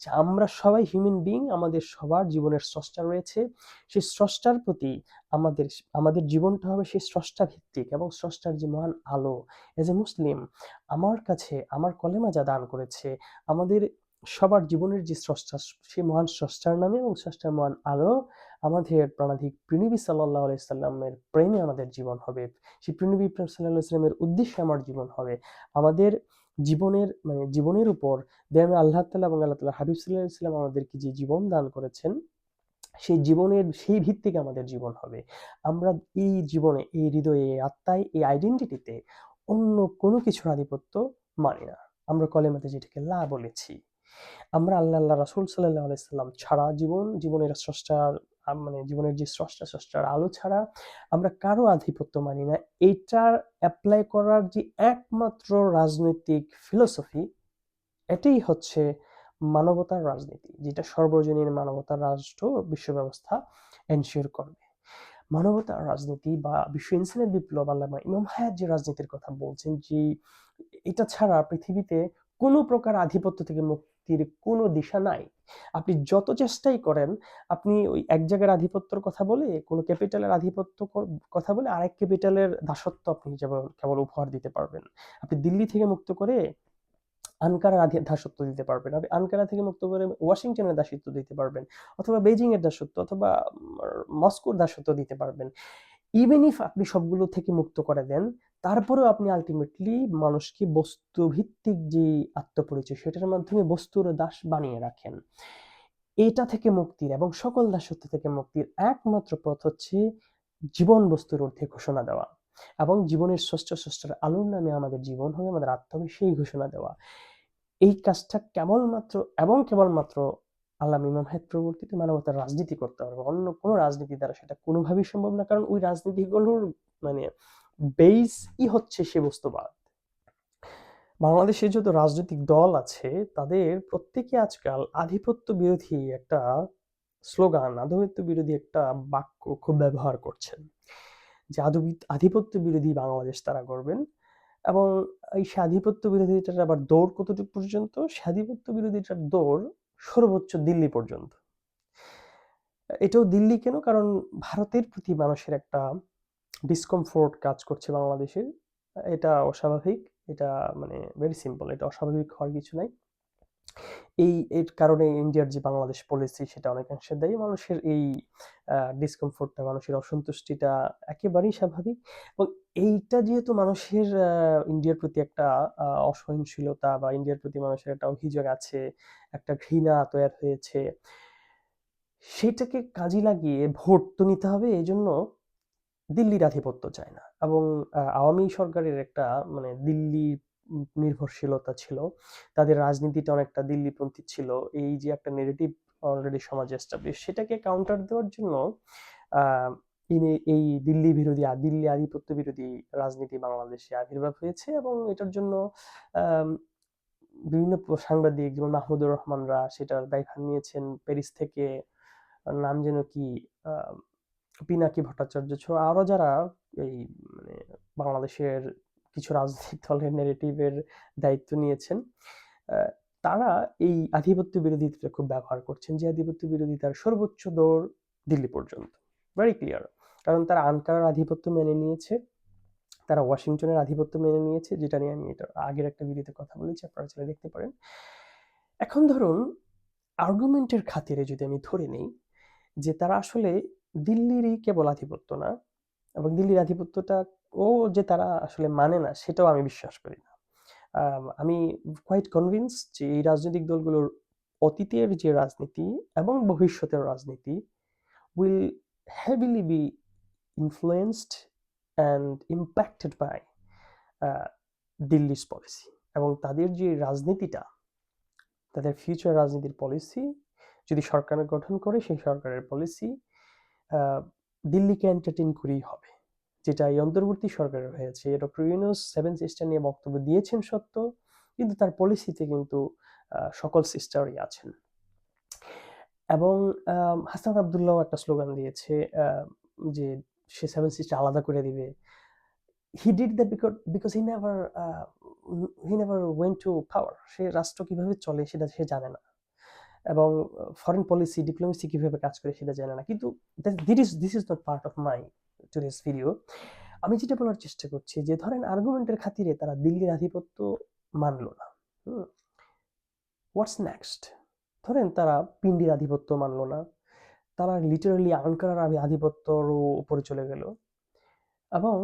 যে আমরা সবাই হিউম্যান বিং আমাদের সবার জীবনের স্রষ্টা রয়েছে। সেই স্রষ্টার প্রতি আমাদের আমাদের জীবনটা হবে সেই স্রষ্টা ভিত্তিক এবং স্রষ্টার যে মহান আলো। এজ এ মুসলিম আমার কাছে, আমার কলেমা যা দান করেছে, আমাদের সবার জীবনের যে স্রষ্টা, সেই মহান স্রষ্টার নামে এবং স্রষ্টার মহান আলো, আমাদের প্রাণাধিক প্রিনবী সাল্লাহ সাল্লামের প্রেমে আমাদের জীবন হবে। সেই প্রিনবী সাল্লাহ ইসলামের উদ্দেশ্যে আমার জীবন হবে। আমাদের জীবনের মানে জীবনের উপর দেয়ামে আল্লাহ তাল্লাহ এবং আল্লাহ তাল্লাহ হাবিব সাল্লাহ ইসলাম আমাদেরকে যে জীবন দান করেছেন, সেই জীবনের, সেই ভিত্তিকে আমাদের জীবন হবে। আমরা এই জীবনে, এই হৃদয়ে আত্মায়, এই আইডেন্টিটিতে অন্য কোনো কিছুর আধিপত্য মানি না। আমরা কলেমাতে যেটাকে লা বলেছি। আমরা আল্লাহ আল্লাহ রাসুল সাল্লাহ আলাইসাল্লাম ছাড়া জীবন, জীবনের স্রষ্টার মানে জীবনের যে স্রষ্টা স্রষ্টার আলো ছাড়া আমরা কারও আধিপত্য মানি না। এইটার অ্যাপ্লাই করার যে একমাত্র রাজনৈতিক ফিলোসফি এটাই হচ্ছে মানবতার রাজনীতি, যেটা সর্বজনীন মানবতার রাষ্ট্র বিশ্ব ব্যবস্থা এনশিওর করবে। মানবতার রাজনীতি বা বিশ্ব ইনসানের বিপ্লব আল্লামা ইমাম হায়াত যে রাজনীতির কথা বলছেন যে এটা ছাড়া পৃথিবীতে কোনো প্রকার আধিপত্য থেকে মুক্তির কোনো দিশা নাই। আপনি যত চেষ্টাই করেন, আপনি ওই এক জায়গার আধিপত্যর কথা বলে, কোনো ক্যাপিটালের আধিপত্য কথা বলে আরেক ক্যাপিটালের দাসত্ব আপনি যেমন, কেবল উপহার দিতে পারবেন। আপনি দিল্লি থেকে মুক্ত করে আনকারার দাসত্ব দিতে পারবেন। আপনি আনকারা থেকে মুক্ত করে ওয়াশিংটনের দাসত্ব দিতে পারবেন, অথবা বেজিং এর দাসত্ব অথবা মস্কোর দাসত্ব দিতে পারবেন। ইভেন ইফ আপনি সবগুলো থেকে মুক্ত করে দেন তারপরেও আপনি আলটিমেটলি মানুষকে বস্তুভিত্তিক যে আত্মপরিচয়, সেটার মাধ্যমে বস্তুর দাস বানিয়ে রাখেন। এটা থেকে মুক্তির এবং সকল দাসত্ব থেকে মুক্তির একমাত্র পথ হচ্ছে জীবন বস্তুর ঊর্ধ্বে ঘোষণা দেওয়া এবং জীবনের ষষ্ঠ ষষ্ঠের আলোর নামে আমাদের জীবন হবে, আমাদের আত্মা হবে সেই ঘোষণা দেওয়া। এই কাজটা কেবলমাত্র এবং কেবলমাত্র আল্লাহ ইমাম হায়াত প্রবর্তিত মানবতার রাজনীতি করতে পারবে অন্য কোনো রাজনীতি দ্বারা সেটা কোনোভাবেই সম্ভব না, কারণ ওই রাজনীতিগুলোর মানে বেসই হচ্ছে সে বস্তুবাদ। বাংলাদেশে যত রাজনৈতিক দল আছে, তাদের প্রত্যেকে আজকাল আধিপত্য বিরোধী একটা স্লোগান, আধিপত্য বিরোধী একটা বাক্য খুব ব্যবহার করছেন। যে আধিপত্য বিরোধী বাংলাদেশ তারা করবেন এবং এই স্বাধিপত্য বিরোধীটার আবার দৌড় কতটুকু পর্যন্ত? স্বাধিপত্য বিরোধীটার দৌড় সর্বোচ্চ দিল্লি পর্যন্ত। এটাও দিল্লি কেন? কারণ ভারতের প্রতি মানুষের একটা ডিসকমফোর্ট কাজ করছে বাংলাদেশের। এটা অস্বাভাবিক, এটা মানে ভেরি সিম্পল এটা অস্বাভাবিক হওয়ার কিছু নাই। এই, এর কারণে ইন্ডিয়ার যে বাংলাদেশ পলিসি সেটা অনেকাংশে দেয়। মানুষের এই ডিসকমফোর্টটা মানুষের অসন্তুষ্টিটা একেবারেই স্বাভাবিক। এবং এইটা যেহেতু মানুষের ইন্ডিয়ার প্রতি একটা অসহনশীলতা বা ইন্ডিয়ার প্রতি মানুষের একটা অভিযোগ আছে, একটা ঘৃণা তৈরি হয়েছে, সেটাকে কাজে লাগিয়ে ভোট তো নিতে হবে। এই জন্য দিল্লির আধিপত্য চায় না এবং আওয়ামী সরকারের একটা মানে দিল্লি নির্ভরশীলতা ছিল। তাদের রাজনীতিটা অনেকটা দিল্লিপন্থী ছিল। এই যে একটা নেগেটিভ অলরেডি সমাজ এস্টাবলিশ সেটাকে কাউন্টার দেওয়ার জন্য এই দিল্লি বিরোধী দিল্লি আধিপত্য বিরোধী রাজনীতি বাংলাদেশে আবির্ভাব হয়েছে এবং এটার জন্য বিভিন্ন সাংবাদিক যেমন মাহমুদুর রহমানরা সেটার দায়ভার নিয়েছেন। প্যারিস থেকে, নাম যেন কি পিনাকি ভট্টাচার্য ছাড়া আরও যারা এই মানে বাংলাদেশের কিছু রাজনৈতিক দলের নেগেটিভের দায়িত্ব নিয়েছেন তারা এই আধিপত্য বিরোধিতা খুব ব্যবহার করছেন যে আধিপত্য বিরোধিতার সর্বোচ্চ দৌড় দিল্লি পর্যন্ত। ভেরি ক্লিয়ার কারণ তারা আনকারার আধিপত্য মেনে নিয়েছে, তারা ওয়াশিংটনের আধিপত্য মেনে নিয়েছে, যেটা নিয়ে আমি এটা আগের একটা ভিডিওতে কথা বলেছি, আপনারা চাইলে দেখতে পারেন। এখন ধরুন আর্গুমেন্টের খাতিরে যদি আমি ধরে নেই যে তারা আসলে দিল্লিরই কেবল আধিপত্য না এবং দিল্লির আধিপত্যটা ও যে তারা আসলে মানে না, সেটাও আমি বিশ্বাস করি না। আমি কোয়াইট কনভিন্স যে এই রাজনৈতিক দলগুলোর অতীতের যে রাজনীতি এবং ভবিষ্যতের রাজনীতি will heavily be influenced and impacted by Delhi's policy এবং তাদের যে রাজনীতিটা, তাদের ফিউচার রাজনীতির পলিসি যদি সরকার গঠন করে সেই সরকারের পলিসি দিল্লিকে এন্টারটেন করেই হবে। যেটা এই অন্তর্বর্তী সরকারের হয়েছে। ডক্টর ইউনুস সেভেন সিস্টার নিয়ে বক্তব্য দিয়েছেন সত্য, কিন্তু তার পলিসিতে কিন্তু সকল সিস্টারই আছেন। এবং হাসান আবদুল্লাহ একটা স্লোগান দিয়েছে যে সে সেভেন সিস্টার আলাদা করে দিবে। He did because because he never he never went to power সে রাষ্ট্র কীভাবে চলে সেটা সে জানে না। এবং ফরেন পলিসি ডিপ্লোমেসি কীভাবে কাজ করে সেটা জানে না। কিন্তু this is this is not part of my today's video আমি যেটা বলার চেষ্টা করছি যে ধরেন আর্গুমেন্টের খাতিরে তারা দিল্লির আধিপত্য মানলো না। হোয়াটস নেক্সট ধরেন তারা পিন্ডির আধিপত্য মানলো না। তারা লিটারালি আঙ্কারার আধিপত্যর উপরে চলে গেল। এবং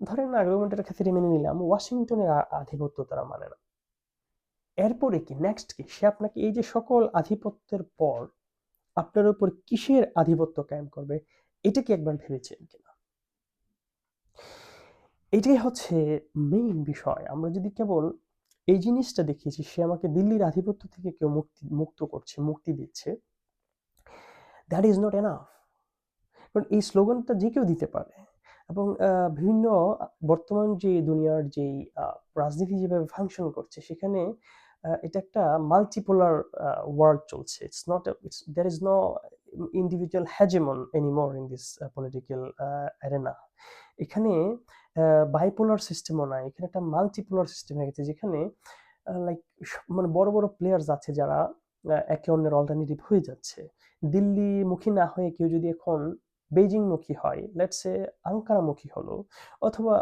ধরেন আর্গুমেন্টের খাতিরে মেনে নিলাম ওয়াশিংটনের আধিপত্য তারা মানে না। এরপরে কি? নেক্সট কি? সে আপনাকে এই যে সকল আধিপত্যের পর আপনার উপর কিসের আধিপত্য কায়েম করবে? এটা কি একবার ভেবেছেন কিনা? এটাই হচ্ছে মেইন বিষয়। আমরা যদি কেবল এই জিনিসটা দেখিয়েছি, সে আমাকে দিল্লির আধিপত্য থেকে কেউ মুক্তি, মুক্ত করছে, মুক্তি দিচ্ছে দ্যাট ইজ নট এনাফ কারণ এই স্লোগানটা যে কেউ দিতে পারে এবং বিভিন্ন বর্তমান যে দুনিয়ার যেই রাজনীতি যেভাবে ফাংশন করছে, সেখানে এটা একটা মাল্টিপোলার ওয়ার্ল্ড চলছে। It's not it's there is no individual hegemon anymore in this political arena এখানে বাইপোলার সিস্টেমও নাই। এখানে একটা মাল্টিপোলার সিস্টেম হয়ে গেছে যেখানে লাইক মানে বড় বড় প্লেয়ার্স আছে যারা একে অন্যের অল্টারনেটিভ হয়ে যাচ্ছে। দিল্লি মুখী না হয়ে কেউ যদি এখন বেজিংমুখী হয় লেটসে আঙ্কারামুখী হলো, অথবা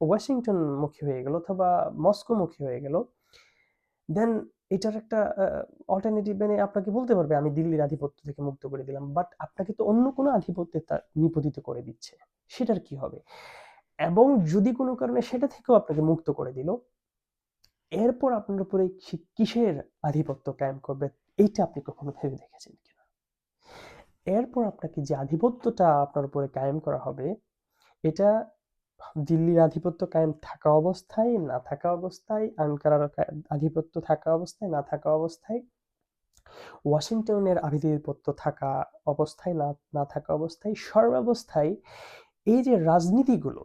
ওয়াশিংটনমুখী হয়ে গেল, অথবা মস্কোমুখী হয়ে গেল দেন এটার একটা অল্টারনেটিভ মানে আপনাকে বলতে পারবে, আমি দিল্লির আধিপত্য থেকে মুক্ত করে দিলাম। বাট আপনাকে তো অন্য কোনো আধিপত্যে তা নিপতিত করে দিচ্ছে। সেটার কি হবে? এবং যদি কোনো কারণে সেটা থেকেও আপনাকে মুক্ত করে দিল, এরপর আপনার উপরে কিসের আধিপত্য কায়েম করবে, এইটা আপনি কখনো ভেবে দেখেছেন কিনা? এরপর আপনাকে যে আধিপত্যটা আপনার উপরে কায়েম করা হবে, এটা দিল্লির আধিপত্য কায়েম থাকা অবস্থায়, না থাকা অবস্থায় আনকারার আধিপত্য থাকা অবস্থায়, না থাকা অবস্থায়, ওয়াশিংটনের আধিপত্য থাকা অবস্থায়, না না থাকা অবস্থায়, সর্বাবস্থায় এই যে রাজনীতিগুলো,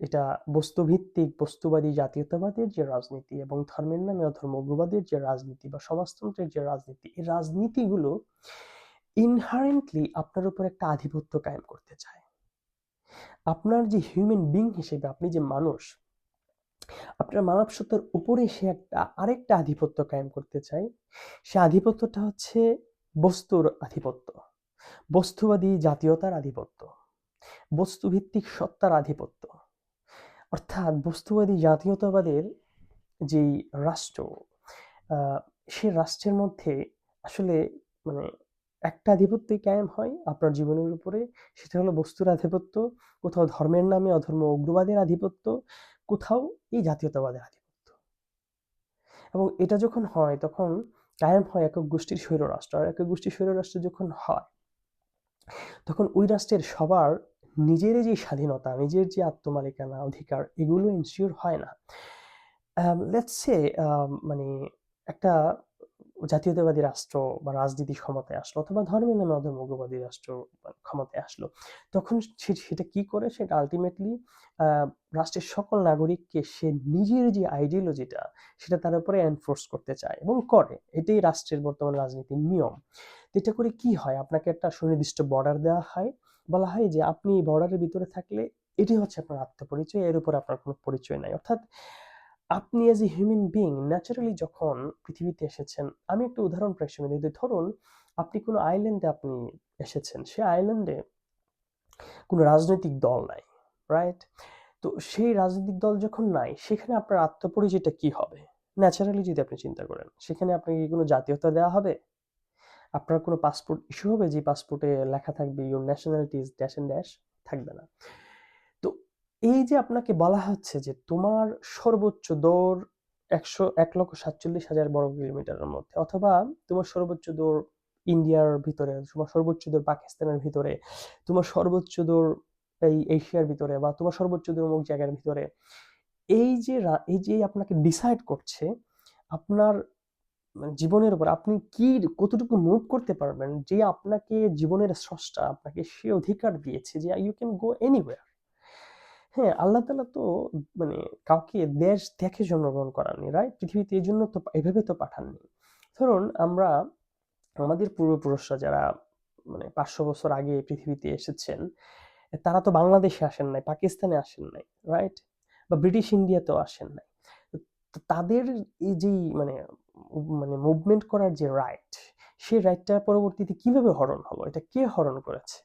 এটা বস্তুভিত্তিক, বস্তুবাদী জাতীয়তাবাদের যে রাজনীতি এবং ধর্মের নামে অধর্ম উগ্রবাদের যে রাজনীতি বা সমাজতন্ত্রের যে রাজনীতি, এই রাজনীতিগুলো ইনহারেন্টলি আপনার উপর একটা আধিপত্য কায়েম করতে চায়। আপনার যে হিউম্যান বিং হিসেবে আপনি যে মানুষ, আপনার মানব সত্তার উপরে সে একটা, আরেকটা আধিপত্য কায়েম করতে চায় সে আধিপত্যটা হচ্ছে বস্তুর আধিপত্য। বস্তুবাদী জাতীয়তার আধিপত্য, বস্তুভিত্তিক সত্তার আধিপত্য। অর্থাৎ বস্তুবাদী জাতীয়তাবাদের যেই রাষ্ট্র সে রাষ্ট্রের মধ্যে আসলে মানে একটা আধিপত্যই কায়েম হয় আপনার জীবনের উপরে। সেটা হলো বস্তুর আধিপত্য, কোথাও ধর্মের নামে অধর্ম উগ্রবাদের আধিপত্য, কোথাও এই জাতীয়তাবাদের আধিপত্য। এবং এটা যখন হয়, তখন কায়েম হয় একক গোষ্ঠীর স্বৈর রাষ্ট্র আর একক গোষ্ঠীর স্বৈর রাষ্ট্র যখন হয়, তখন ওই রাষ্ট্রের সবার নিজের যে স্বাধীনতা, নিজের যে আত্মমালিকানা, অধিকার, এগুলো ইনসিওর হয় না। লেটস সে মানে একটা জাতীয়তাবাদী রাষ্ট্র বা রাজনীতি ক্ষমতায় আসলো অথবা ধর্মের নামে অধর্ম রাষ্ট্র ক্ষমতায় আসলো, তখন সেটা কি করে? সেটা আলটিমেটলি রাষ্ট্রের সকল নাগরিককে সে নিজের যে আইডিওলজিটা সেটা তার উপরে এনফোর্স করতে চায় এবং করে। এটাই রাষ্ট্রের বর্তমান রাজনীতির নিয়ম। এটা করে কি হয়? আপনাকে একটা সুনির্দিষ্ট বর্ডার দেওয়া হয়। বলা হয় যে আপনি বর্ডারের ভিতরে থাকলে এটি হচ্ছে আপনার আত্মপরিচয়, এর উপর আপনার কোনো পরিচয় নাই। অর্থাৎ আপনি as a human being naturally যখন পৃথিবীতে এসেছেন, আমি একটা উদাহরণ প্রেক্ষে দিই। ধরুন, আপনি কোনো আইল্যান্ডে আপনি এসেছেন, সে আইল্যান্ডে কোনো রাজনৈতিক দল নাই রাইট তো সেই রাজনৈতিক দল যখন নাই, সেখানে আপনার আত্মপরিচয়টা কি হবে? ন্যাচারালি যদি আপনি চিন্তা করেন, সেখানে আপনাকে কোনো জাতীয়তা দেওয়া হবে? আপনার কোনো পাসপোর্ট ইস্যু হবে? যে পাসপোর্টে লেখা থাকবে your nationality is dash and dash থাকবে না। এই যে আপনাকে বলা হচ্ছে যে তোমার সর্বোচ্চ দৌড় একশো, এক লক্ষ সাতচল্লিশ হাজার বর্গ কিলোমিটারের মধ্যে অথবা তোমার সর্বোচ্চ দৌড় ইন্ডিয়ার ভিতরে, তোমার সর্বোচ্চ দৌড় পাকিস্তানের ভিতরে, তোমার সর্বোচ্চ দৌড় এই এশিয়ার ভিতরে বা তোমার সর্বোচ্চ দৌড় অমুক জায়গার ভিতরে, এই যে এই যে আপনাকে ডিসাইড করছে, আপনার মানে জীবনের উপর আপনি কি, কতটুকু মুভ করতে পারবেন যে আপনাকে জীবনের স্রষ্টা, আপনাকে সে অধিকার দিয়েছে যে ইউ ক্যান গো এনিওয়ার হ্যাঁ আল্লাহ তালা তো মানে কাউকে দেশ দেখে জন্মগ্রহণ করাননি রাইট পৃথিবীতে এই জন্য তো এভাবে তো পাঠাননি। ধরুন আমরা, আমাদের পূর্বপুরুষরা যারা মানে পাঁচশো বছর আগে পৃথিবীতে এসেছেন, তারা তো বাংলাদেশে আসেন নাই, পাকিস্তানে আসেন নাই রাইট বা ব্রিটিশ ইন্ডিয়াতেও আসেন নাই। তাদের এই যেই মানে মানে মুভমেন্ট করার যে রাইট সেই রাইটটা পরবর্তীতে কীভাবে হরণ হলো? এটা কে হরণ করেছে?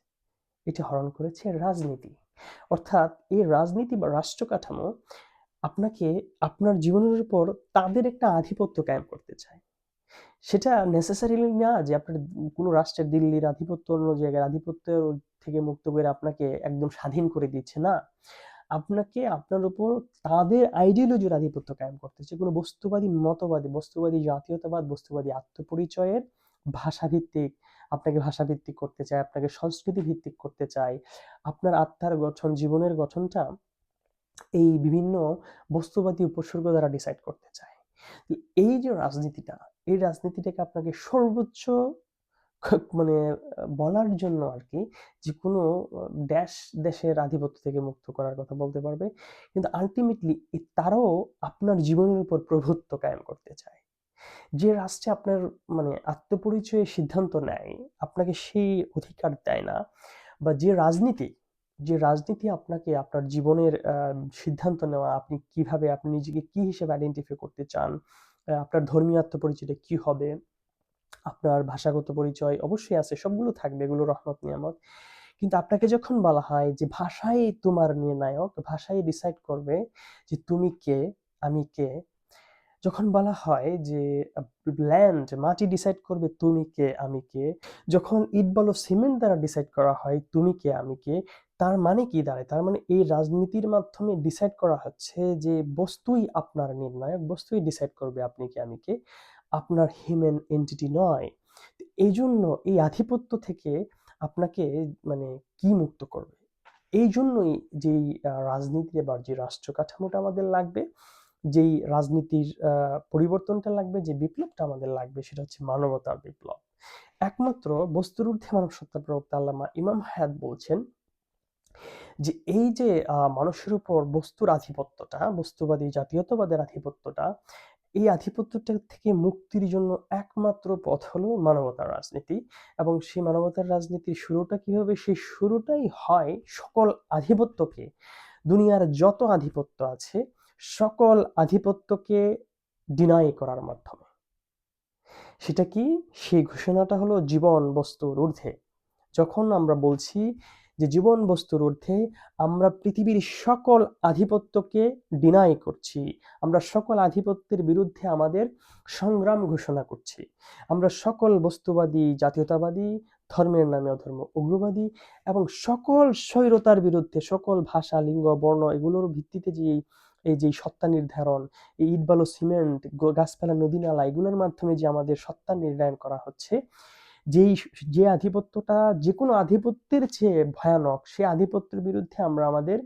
এটা হরণ করেছে রাজনীতি। অর্থাৎ এই রাজনীতি বা রাষ্ট্র কাঠামো আপনাকে আপনার জীবনের উপর তাদের একটা আধিপত্য কায়েম করতে চায়। সেটা নেসেসারিলি না যে আপনার কোনো রাষ্ট্রের দিল্লির আধিপত্য অন্য জায়গার আধিপত্য থেকে মুক্ত করে আপনাকে একদম স্বাধীন করে দিচ্ছে, না। আপনাকে আপনার উপর তাদের আইডিওলজির আধিপত্য কায়েম করতেছে কোনো বস্তুবাদী মতবাদী, বস্তুবাদী জাতীয়তাবাদ, বস্তুবাদী আত্মপরিচয়ের ভাষাভিত্তিক আপনাকে ভাষাভিত্তিক করতে চায়, আপনাকে সংস্কৃতি ভিত্তিক করতে চায়, আপনার আত্মার গঠন, জীবনের গঠনটা এই বিভিন্ন বস্তুবাদী উপসর্গ দ্বারা ডিসাইড করতে চায়। এই যে রাজনীতিটা, এই রাজনীতিটাকে আপনাকে সর্বোচ্চ মানে বলার জন্য আর কি যে কোনো দেশ, দেশের আধিপত্য থেকে মুক্ত করার কথা বলতে পারবে। কিন্তু আলটিমেটলি তারাও আপনার জীবনের উপর প্রভুত্ব কায়েম করতে চায়। যে রাষ্ট্রে আপনার মানে আত্মপরিচয়ের সিদ্ধান্ত নেয়, আপনাকে সেই অধিকার দেয় না বা যে রাজনীতি যে রাজনীতি আপনাকে আপনার জীবনের সিদ্ধান্ত নেওয়া, আপনি কীভাবে, আপনি নিজেকে কি হিসেবে আইডেন্টিফাই করতে চান আপনার ধর্মীয় আত্মপরিচয়টা কি হবে, আপনার ভাষাগত পরিচয় অবশ্যই আছে, সবগুলো থাকবে, এগুলো রহমত, নিয়ামত। কিন্তু আপনাকে যখন বলা হয় যে ভাষাই তোমার নির্ণায়ক, ভাষাই ডিসাইড করবে যে তুমি কে, আমি কে যখন বলা হয় যে ল্যান্ড মাটি ডিসাইড করবে তুমি কে, আমি কে, যখন ইট, বলো সিমেন্ট দ্বারা ডিসাইড করা হয় তুমি কে, আমি কে, তার মানে কি দাঁড়ায়? তার মানে এই রাজনীতির মাধ্যমে ডিসাইড করা হচ্ছে যে, বস্তুই আপনার নির্ণায়ক, বস্তুই ডিসাইড করবে আপনি কে, আমি কে, আপনার হিউম্যান এন্টিটি নয়। এই জন্য এই আধিপত্য থেকে আপনাকে মানে কি মুক্ত করবে? এই জন্যই যেই রাজনীতি বা যে রাষ্ট্র কাঠামোটা আমাদের লাগবে যেই রাজনীতির পরিবর্তনটা লাগবে, যে বিপ্লবটা আমাদের লাগবে, সেটা হচ্ছে মানবতার বিপ্লব। একমাত্র বস্তুর ঊর্ধ্বে মানব সত্তা প্রবক্তা আল্লামা ইমাম হায়াত বলছেন যে এই যে মানুষের উপর বস্তুর আধিপত্যটা, বস্তুবাদী, জাতীয়তাবাদের আধিপত্যটা, এই আধিপত্যটা থেকে মুক্তির জন্য একমাত্র পথ হলো মানবতার রাজনীতি। এবং সেই মানবতার রাজনীতির শুরুটা কি হবে সেই শুরুটাই হয় সকল আধিপত্যকে। দুনিয়ার যত আধিপত্য আছে সকল আধিপত্যকে ডিনাই করার মাধ্যমে। সেটা কি? সেই ঘোষণাটা হলো জীবন বস্তুর ঊর্ধ্বে। যখন আমরা বলছি যে জীবন বস্তুর ঊর্ধ্বে, আমরা পৃথিবীর সকল আধিপত্যকে ডিনাই করছি। আমরা সকল আধিপত্যের বিরুদ্ধে আমাদের সংগ্রাম ঘোষণা করছি। আমরা সকল বস্তুবাদী, জাতীয়তাবাদী, ধর্মের নামে অধর্ম, উগ্রবাদী এবং সকল স্বৈরতার বিরুদ্ধে, সকল ভাষা, লিঙ্গ, বর্ণ এগুলোর ভিত্তিতে যে এই যে সত্তা নির্ধারণ, এই ইট, বালু, সিমেন্ট গাছপালা, নদী, নালা, এগুলোর মাধ্যমে যে আমাদের সত্তা নির্ধারণ করা হচ্ছে, যেই যে আধিপত্যটা যে কোনো আধিপত্যের চেয়ে ভয়ানক, সে আধিপত্যের বিরুদ্ধে আমরা আমাদের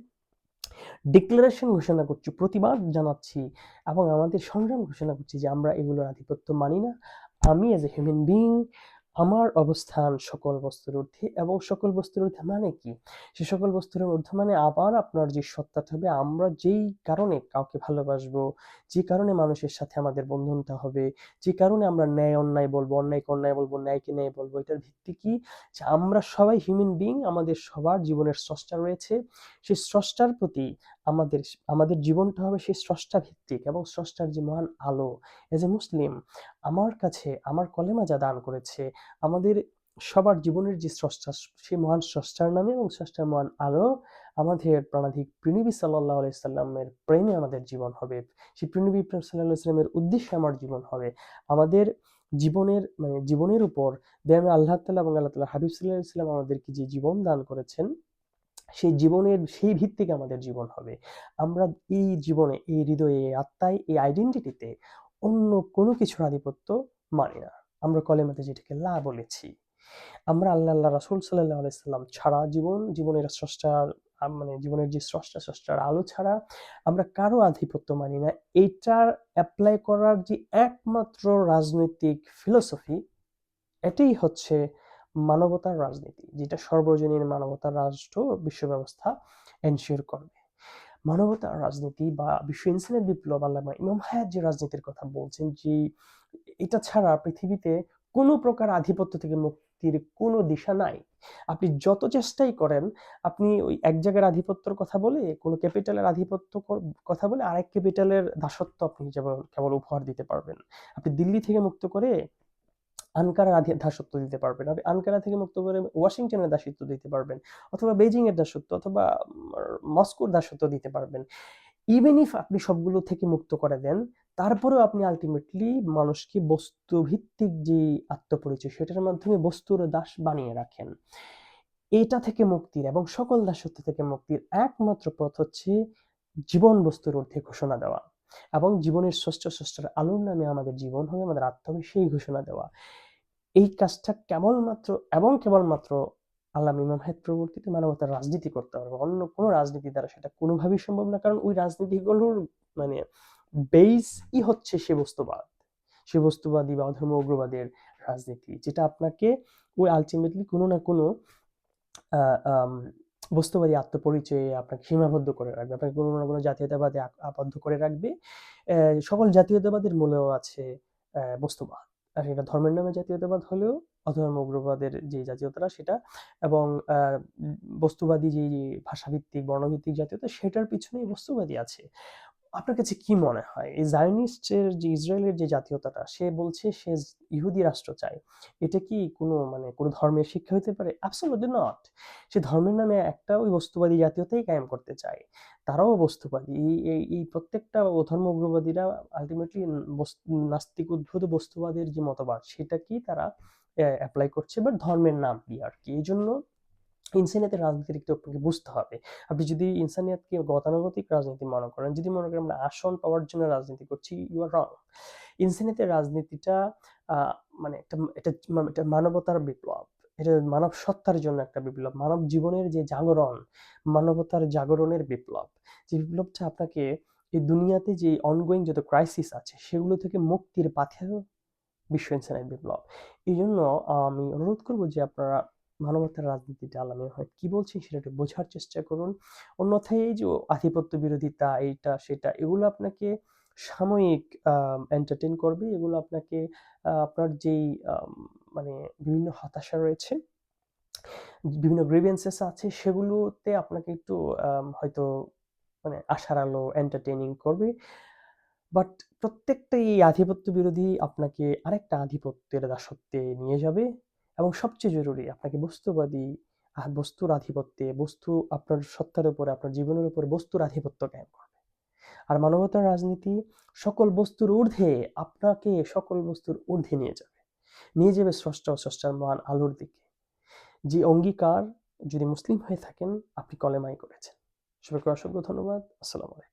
ডিক্লারেশন ঘোষণা করছি, প্রতিবাদ জানাচ্ছি এবং আমাদের সংগ্রাম ঘোষণা করছি যে আমরা এগুলোর আধিপত্য মানি না। আমি এজ এ হিউম্যান বিং আমার অবস্থান সকল বস্তুর ঊর্ধ্বে এবং সকল বস্তুর ঊর্ধ্বে মানে কি? সে সকল বস্তুর ঊর্ধ্বে মানে আবার আপনার যে সত্তাটা হবে আমরা যেই কারণে কাউকে ভালোবাসবো, যে কারণে মানুষের সাথে আমাদের বন্ধনটা হবে, যে কারণে আমরা ন্যায় অন্যায় বলব, অন্যায়কে অন্যায় বলব, ন্যায়কে ন্যায় বলব, এটার ভিত্তি কি? যে আমরা সবাই হিউম্যান বিং আমাদের সবার জীবনের স্রষ্টা রয়েছে, সেই স্রষ্টার প্রতি আমাদের আমাদের জীবনটা হবে সেই স্রষ্টা ভিত্তিক এবং স্রষ্টার যে মহান আলো এজ এ মুসলিম আমার কাছে, আমার কলেমা যা দান করেছে, আমাদের সবার জীবনের যে স্রষ্টা, সেই মহান স্রষ্টার নামে এবং স্রষ্টার মহান আলো, আমাদের প্রাণাধিক প্রিণবী সাল্লাহ আলাইসাল্লামের প্রেমে আমাদের জীবন হবে। সেই প্রিণবী সাল্লাহ ইসলামের উদ্দেশ্যে আমার জীবন হবে। আমাদের জীবনের মানে জীবনের উপর দেয়ামে আল্লাহ তাল্লাহ এবং আল্লাহ তাল্লাহ হাবিব সাল্লাহ ইসলাম আমাদেরকে যে জীবন দান করেছেন, সেই জীবনের, সেই ভিত্তিকে আমাদের জীবন হবে। আমরা এই জীবনে, এই হৃদয়ে আত্মায়, এই আইডেন্টিটিতে অন্য কোনো কিছুর আধিপত্য মানি না। আমরা কলেমাতে যেটাকে লা বলেছি। আমরা আল্লাহ আল্লাহ, রাসুল সাল্লাহ আলাইসাল্লাম ছাড়া জীবন, জীবনের স্রষ্টা মানে জীবনের যে স্রষ্টা, স্রষ্টার আলো ছাড়া আমরা কারও আধিপত্য মানি না। এইটার অ্যাপ্লাই করার যে একমাত্র রাজনৈতিক ফিলোসফি এটাই হচ্ছে মানবতার রাজনীতি, যেটা সর্বজনীন মানবতার রাষ্ট্র বিশ্ব ব্যবস্থা এনশিওর করবে। মানবতার রাজনীতি বা বিশ্ব ইনসানের বিপ্লব আল্লামা ইমাম হায়াত যে রাজনীতির কথা বলছেন, যে এটা ছাড়া পৃথিবীতে কোনো প্রকার আধিপত্য থেকে মুক্তির কোনো দিশা নাই। আপনি যত চেষ্টাই করেন, আপনি ওই এক জায়গার আধিপত্যর কথা বলে, কোনো ক্যাপিটালের আধিপত্য কথা বলে আরেক ক্যাপিটালের দাসত্ব আপনি কেবল কেবল উপহার দিতে পারবেন। আপনি দিল্লি থেকে মুক্ত করে আনকারার আধি- দাসত্ব দিতে পারবেন। আপনি আনকারা থেকে মুক্ত করে ওয়াশিংটনের দাসত্ব দিতে পারবেন, অথবা বেজিং এর দাসত্ব, অথবা মস্কোর দাসত্ব দিতে পারবেন। ইভেন ইফ আপনি সবগুলো থেকে মুক্ত করে দেন, তারপরেও আপনি আলটিমেটলি মানুষকে বস্তুভিত্তিক যে আত্মপরিচয়, সেটার মাধ্যমে বস্তুর দাস বানিয়ে রাখেন। এটা থেকে মুক্তির এবং সকল দাসত্ব থেকে মুক্তির একমাত্র পথ হচ্ছে জীবন বস্তুর ঊর্ধ্বে ঘোষণা দেওয়া। এবং জীবনের ষষ্ঠ ষষ্ঠের আলোর নামে আমাদের জীবন হবে, আমাদের আত্মবে সেই ঘোষণা দেওয়া। এই কাজটা কেবলমাত্র এবং কেবলমাত্র আল্লাহ ইমাম হেদ প্রবর্তিত মানবতার রাজনীতি করতে পারবে। অন্য কোনো রাজনীতি দ্বারা সেটা কোনোভাবেই সম্ভব না, কারণ ওই রাজনীতিগুলোর মানে বেসই হচ্ছে সে বস্তুবাদ। সে বস্তুবাদী বা অধর্ম উগ্রবাদের রাজনীতি, যেটা আপনাকে ওই আলটিমেটলি কোনো না কোনো বস্তুবাদী আত্মপরিচয়ে আপনাকে সীমাবদ্ধ করে রাখবে। আপনাকে কোনো না কোনো জাতীয়তাবাদে আবদ্ধ করে রাখবে। সকল জাতীয়তাবাদের মূলেও আছে বস্তুবাদ। আর এটা ধর্মের নামে জাতীয়তাবাদ হলেও অধর্ম উগ্রবাদের যে জাতীয়তাটা সেটা এবং বস্তুবাদী যে ভাষাভিত্তিক, বর্ণভিত্তিক জাতীয়তা সেটার পিছনেই বস্তুবাদী আছে। আপনার কাছে কি মনে হয়? এই জায়নিস্টের যে ইসরায়েলের যে জাতীয়তাটা, সে বলছে সে ইহুদি রাষ্ট্র চায়। এটা কি কোনো মানে কোনো ধর্মের শিক্ষা হতে পারে? অ্যাবসলিউটলি নট সে ধর্মের নামে একটা ওই বস্তুবাদী জাতীয়তাই কায়েম করতে চায়। তারাও বস্তুবাদী। এই, এই- প্রত্যেকটা ধর্ম উগ্রবাদীরা আলটিমেটলি নাস্তিক উদ্ভূত বস্তুবাদের যে মতবাদ, সেটা কি তারা অ্যাপ্লাই করছে বাট ধর্মের নাম দিয়ে আর কি। এই জন্য ইনসানিয়াতের রাজনীতির একটু আপনাকে বুঝতে হবে। আপনি যদি ইনসানিয়াতকে গতানুগতিক রাজনীতি মনে করেন, যদি মনে করেন আমরা আসন পাওয়ার জন্য রাজনীতি করছি ইউ আর রং ইনসানিয়াতের রাজনীতিটা মানে একটা এটা মানবতার বিপ্লব। এটা মানব সত্তার জন্য একটা বিপ্লব। মানব জীবনের যে জাগরণ, মানবতার জাগরণের বিপ্লব। যে বিপ্লবটা আপনাকে এই দুনিয়াতে যে অনগোয়িং যত ক্রাইসিস আছে, সেগুলো থেকে মুক্তির পাথেও বিশ্ব ইনসানিয়াত বিপ্লব। এই জন্য আমি অনুরোধ করব যে আপনারা মানবতার রাজনীতিটা আলামে হয়। কি বলছি সেটা একটু বোঝার চেষ্টা করুন। অন্যথায় এই যে আধিপত্য বিরোধিতা, এইটা, সেটা, এগুলো আপনাকে সাময়িক এন্টারটেইন করবে। এগুলো আপনাকে আপনার যেই মানে বিভিন্ন হতাশা রয়েছে, বিভিন্ন গ্রিভেন্সেস আছে, সেগুলোতে আপনাকে একটু হয়তো মানে আশার আলো এন্টারটেনিং করবে। বাট প্রত্যেকটা এই আধিপত্য বিরোধী আপনাকে আরেকটা আধিপত্যের দাসত্বে নিয়ে যাবে। এবং সবচেয়ে জরুরি আপনাকে বস্তুবাদী বস্তুর আধিপত্যে, বস্তু আপনার সত্তার উপরে, আপনার জীবনের উপরে বস্তুর আধিপত্য কায়েম করবে। আর মানবতার রাজনীতি সকল বস্তুর ঊর্ধ্বে আপনাকে সকল বস্তুর ঊর্ধ্বে নিয়ে যাবে। নিয়ে যাবে স্রষ্টা ও স্রষ্টার মহান আলোর দিকে। যে অঙ্গীকার যদি মুসলিম হয়ে থাকেন, আপনি কলেমাই করেছেন। সবাইকে অসংখ্য ধন্যবাদ। আসসালামু আলাইকুম।